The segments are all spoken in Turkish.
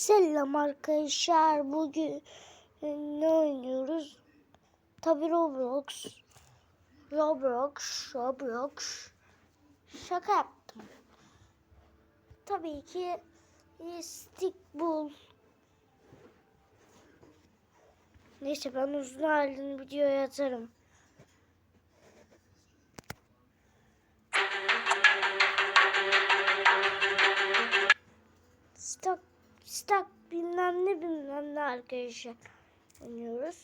Selam arkadaşlar. Bugün e, ne oynuyoruz? Tabi Roblox. Roblox, Roblox. Şaka yaptım. Tabii ki e, stick bul. Neyse ben uzun halini videoya atarım. Arkadaşlar oynuyoruz.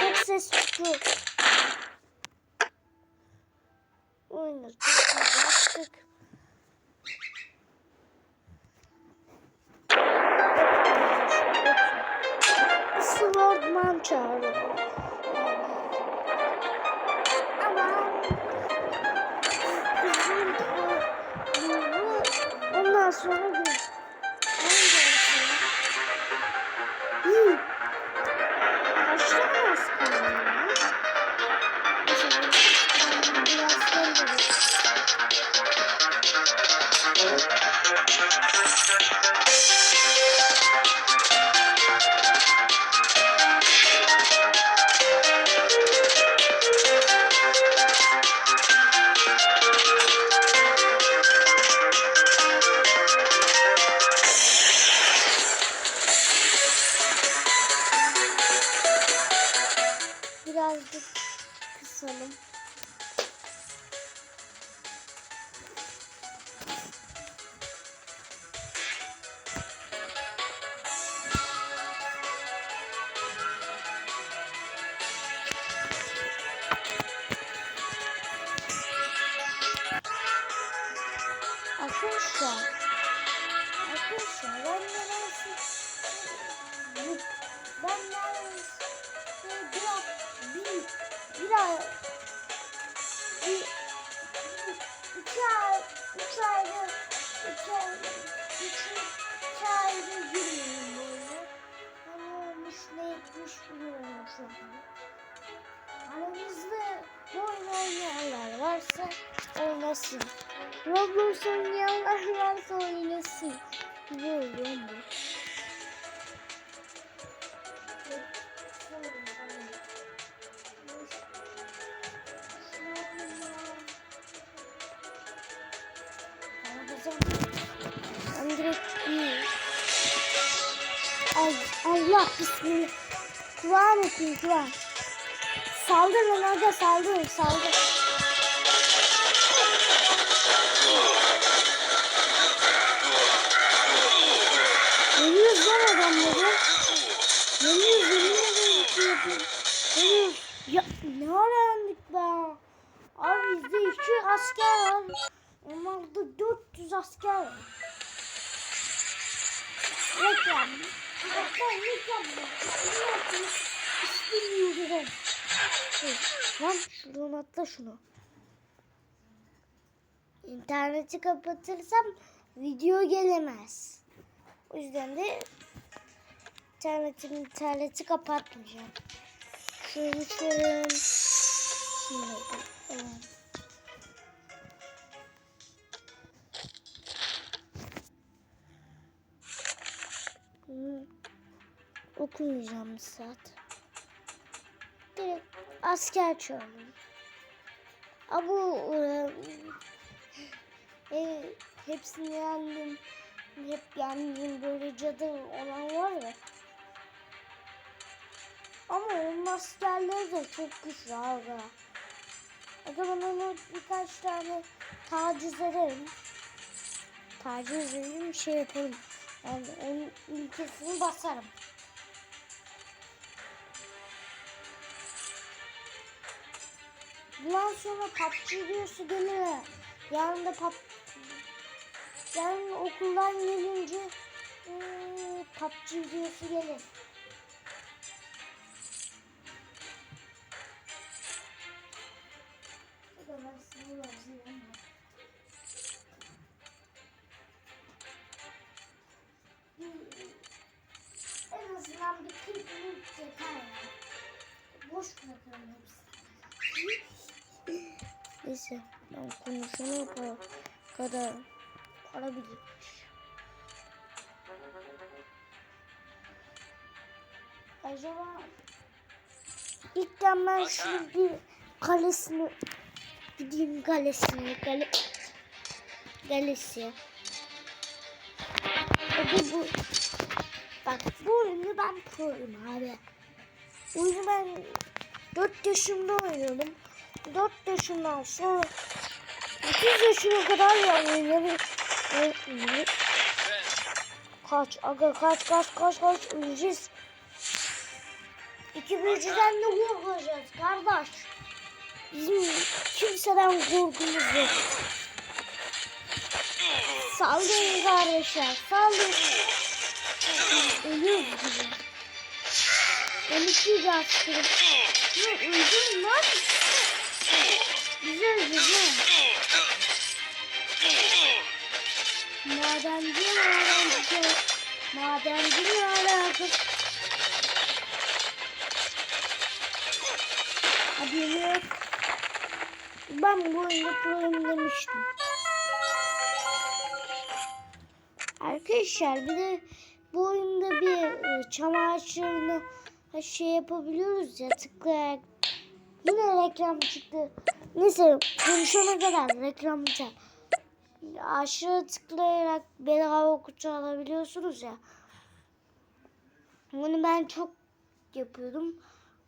Çok ses. Birazcık kısalım. Arkadaşlar, arkadaşlar ben bu- ben oynayanlar varsa oynasın. Roblox oynayanlar varsa oynasın. Ne oluyor bu? Allah bismillah. Kur'an okuyun Kur'an. Saldır lan aga saldır saldır. Yeniyoruz lan adamları. Yeniyoruz ki yapıyoruz. Yeniyoruz. Ya ne öğrendik be. Abi bizde iki asker var. Onlarda 400 asker var. Reklam. Reklam, reklam. Reklam. İstemiyorum. Lan şuradan atla şunu. İnterneti kapatırsam video gelemez. O yüzden de internetim interneti kapatmayacağım. Şöyle şöyle. Şimdi evet. Okumayacağım saat. Direkt asker çağırıyorum. Ama e, e, hepsini yendim. Hep yendiğim böyle cadı olan var ya. Ama onun askerleri de çok güçlü abi. O zaman onu birkaç tane taciz ederim. Taciz ederim şey yaparım. Yani onun ülkesini basarım. Bundan sonra PUBG videosu gelir. Yarın da PUBG Yarın okuldan gelince eee, PUBG videosu gelir. En azından bir 40 minut yeter. Boş bırakıyorum hepsini. Neyse ben konuşana kadar arabilirmiş. Acaba ilkten ben şunun bir kalesini gideyim kalesine kale kalesi. Hadi bu bak bu oyunu ben proyum abi. Oyunu ben 4 yaşımda oynadım. 4 yaşından sonra 30 yaşına kadar ya. Oynadım. Kaç aga kaç kaç kaç kaç öleceğiz. İki büyücüden de korkacağız kardeş. Bizim kimseden korkumuz yok. Saldırın kardeşler saldırın. Ölüyoruz gibi. İki de askırım. Ya öldüm lan. Bizi öldürdü. Madenci madenci. Madenci madenci. Hadi yürü. Ben bu oyunda proyum demiştim. Arkadaşlar bir de bu oyunda bir e, çam ağaçlarını şey yapabiliyoruz ya tıklayarak. Yine reklam çıktı. Neyse konuşana kadar reklam biter. Aşağı tıklayarak bedava kutu alabiliyorsunuz ya. Bunu ben çok yapıyordum.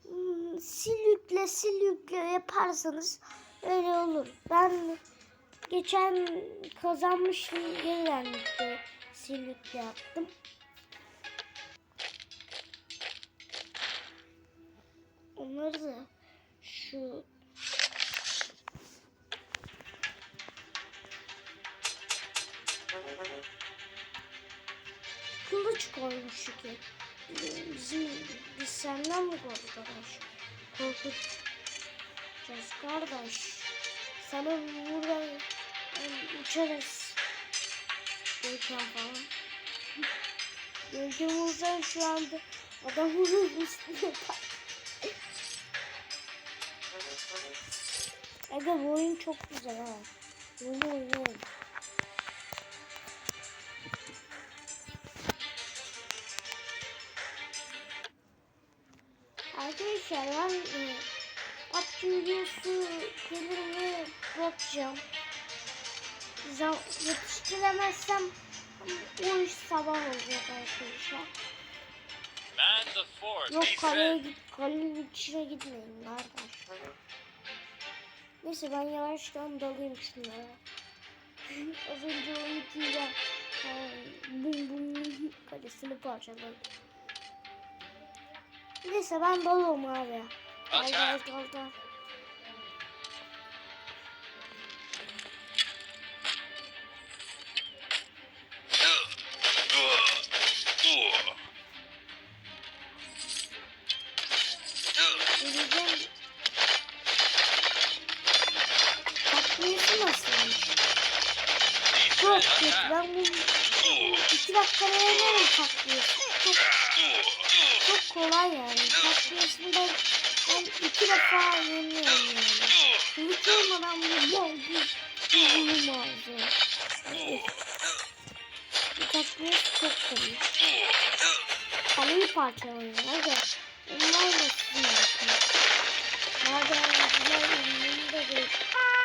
Hmm, Sil yükle sil yükle yaparsanız öyle olur. Ben geçen kazanmıştım yeniden yükle sil yükle yaptım. Onları da şu kılıç koymuştuk ya. Bizim biz senden mi korkacağız? Korkacağız kardeş. Sana buradan yani uçarız. Görkem falan. Görkem olsan şu anda adamın üstüne. Aga bu oyun çok güzel ha. Bunu oynayalım. Arkadaşlar ben e, PUBG videosu bakacağım. Zam yetiştiremezsem o iş sabah olacak arkadaşlar. Yok kaleye git, kalenin içine gitmeyin kardeş. Neyse ben yavaştan dalayım şunlara. Az önce 12 ile e, bum bum kalesini parçaladım. Neyse ben dalıyorum abi. Dal dal dal Kötü. Ben bu iki dakikada yenerim takviyesi. Çok, çok kolay yani. Takviyesini ben, ben iki defa yeniyorum yani. Hiç olmadan bu bol bir bulum. Bu takviyesi çok komik. Kaleyi parçalıyor. Hadi. Onlar da sizin yapın. Madenciler önünde değil. Bir kutu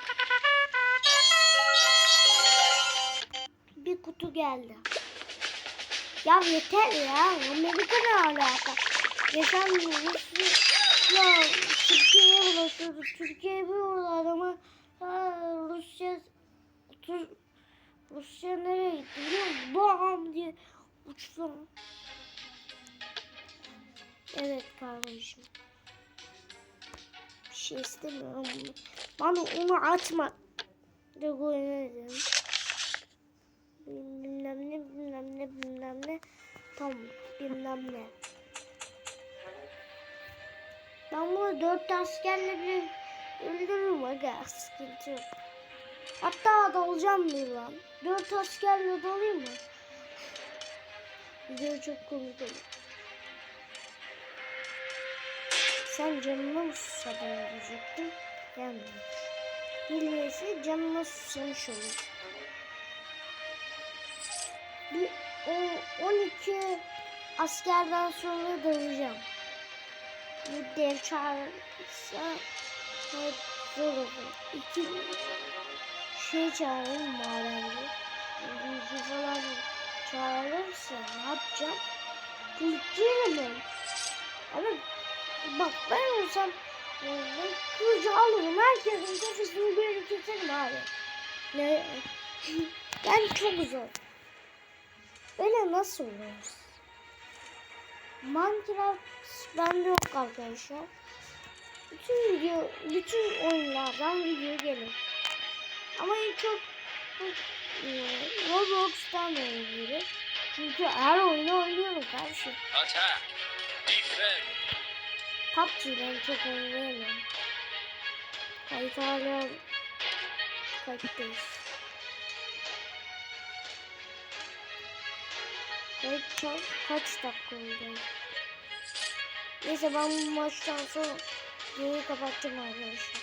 geldi. Ya yeter ya. Amerika ne alaka? Geçen gün Rusya ya Türkiye'ye ulaşıyordu. Türkiye bir adamı ha, Rusya Tur, Rusya nereye gitti biliyor musun? Bam diye uçtu. Evet kardeşim. Bir şey istemiyorum. Bana onu atma. De oynayalım. Ne bilmem ne. Tamam bilmem ne. Ben bunu dört askerle bir öldürürüm aga. Sıkıntı yok. Hatta dalacağım bir lan. Dört askerle dalayım mı? Video çok komik olur. Sen canına mı susadın diyecektim. Yanlış. Hilesi canına susamış olur. 12 askerden sonra döveceğim. Bu dev çağırırsa evet, zor olur. İki şey çağırırım madenci. Büyücü falan çağırırsa ne yapacağım? Kılıççıyım ben. Ama bak ben olsam e, kılıcı alırım. Herkesin kafasını böyle keserim abi. Ne? ben çok zor. Böyle nasıl olur? Minecraft bende yok arkadaşlar. Bütün video, bütün oyunlardan video gelir. Ama en çok e, Roblox'tan gelir. Çünkü her oyunu oynuyorum kardeşim. Attack. Defend. PUBG'den çok oynayamıyorum. Kayıt hala kayıttayız. Kayıt çok kaç dakika oldu? Neyse ben bu maçtan sonra videoyu kapatacağım arkadaşlar.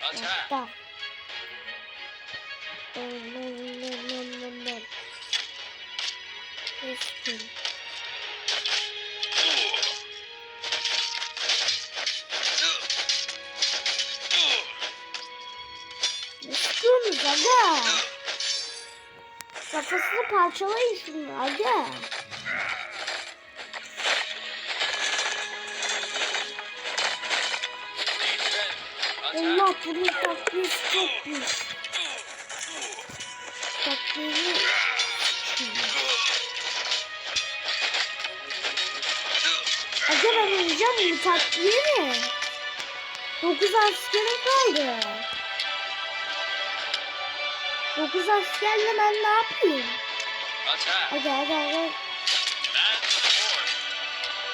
Hatta. Kestim. Ne sıkıyorsunuz aga? Kafasını parçalayın şunu. Attack. Allah bunun takviyesi çok büyük. Takviyesi Aga ben öleceğim bu takviye mi? 9 askerim kaldı. 9 askerle ben ne yapayım? Man the fort.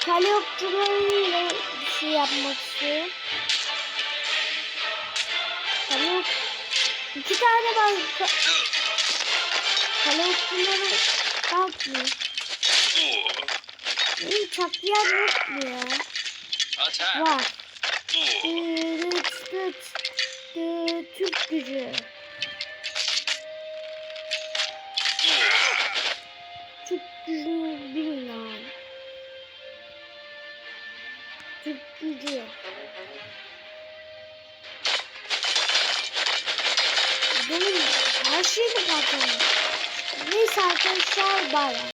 Kale okçularıyla bir şey yapmak istiyorum. Kale ok... İki tane. Ka- Kale okçuları kalkmıyor. Benim çatlayan yok mu ya? Var. Dıt dıt. Dı- Türk gücü. Arkadaşlar bay bay.